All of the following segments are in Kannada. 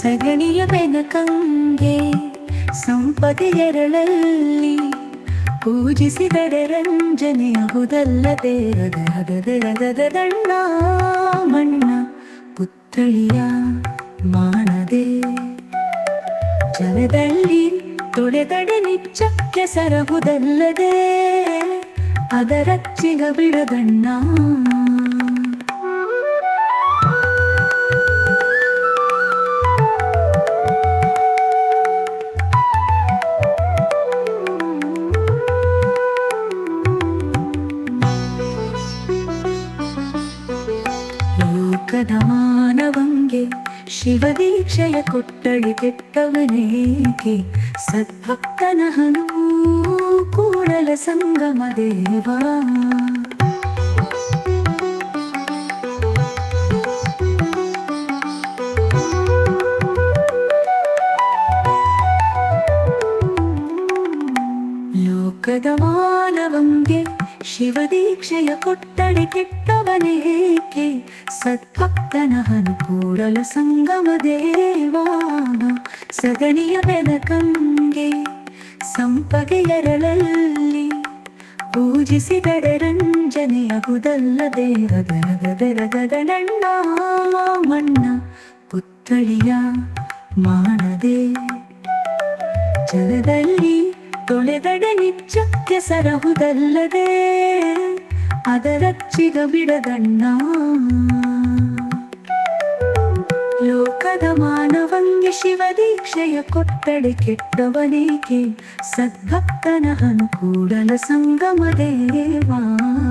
ಸಗಣಿಯ ಬೆನಕಂಗೆ ಸಂಪದೆಯರಳಲ್ಲಿ ಪೂಜಿಸಿದರೆ ರಂಜನೆಯಹುದಲ್ಲದೆ ದಂಡ ಮಣ್ಣ ಪುತ್ತಳಿಯ ಮಾಡದೆ ಜಲದಲ್ಲಿ ತೊಳೆದಡೆ ನಿಚ್ಚ ಕೆಸರಹುದಲ್ಲದೆ ಅದರಚ್ಚಿಗ ಬಿಡದಣ್ಣ ಶಿವದೀಕ್ಷೆಯ ಕೊಟ್ಟಳಿ ಕೆಟ್ಟವನೇಕೆ ಸದ್ಭಕ್ತನಹನು ಕೂಡಲ ಸಂಗಮ ದೇವ ಲೋಕದ ಮಾನವಂಗೆ ಶಿವದೀಕ್ಷೆಯ ಕೊಟ್ಟಡೆ ಕೆಟ್ಟವನೇಕೆ ಸದ್ಭಕ್ತನ ಅನುಕೂಡಲ ಸಂಗಮ ದೇವಾನ ಸಗಣಿಯ ಬೆನಕಂಗೆ ಸಂಪಗೆಯರಳಲ್ಲಿ ಪೂಜಿಸಿದರೆ ರಂಜನೆಯಹುದಲ್ಲದೆ ಹದರಗದರಗದಣ್ಣ ಮಣ್ಣ ಪುತ್ಥಳಿಯ ಮಾಡದೆ ಜಲದಲ್ಲಿ ತೊಳೆದಡೆ ನಿಚ್ಚ ಸರಹುದಲ್ಲದೆ ಅದರಚ್ಚಿಗ ಬಿಡದಣ್ಣ. ಲೋಕದ ಮಾನವಂಗೆ ಶಿವದೀಕ್ಷೆಯ ಕೊಟ್ಟಡೆ ಕೆಟ್ಟವನೇಕೆ? ಸದ್ಭಕ್ತನ ಅನುಕೂಡಲ ಸಂಗಮ ದೇವಾ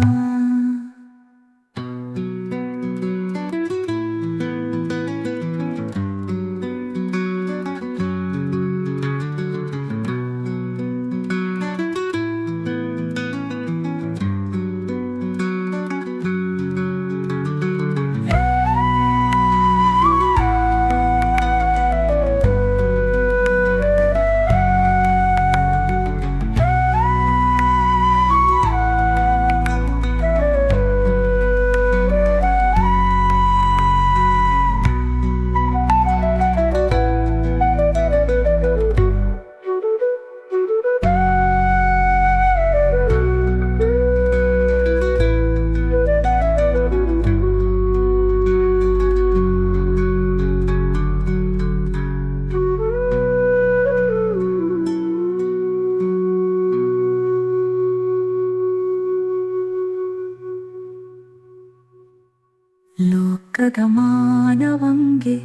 ಲೋಕದ ಮಾನವಂಗೆ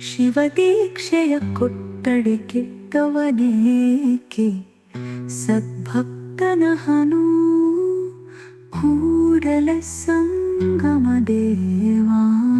ಶಿವದೀಕ್ಷೆಯ ಕೊಟ್ಟಡೆ ಕೆಟ್ಟವನೇಕೆ? ಸದ್ಭಕ್ತನ ಕೂಡಲ ಸಂಗಮ ದೇವಾ.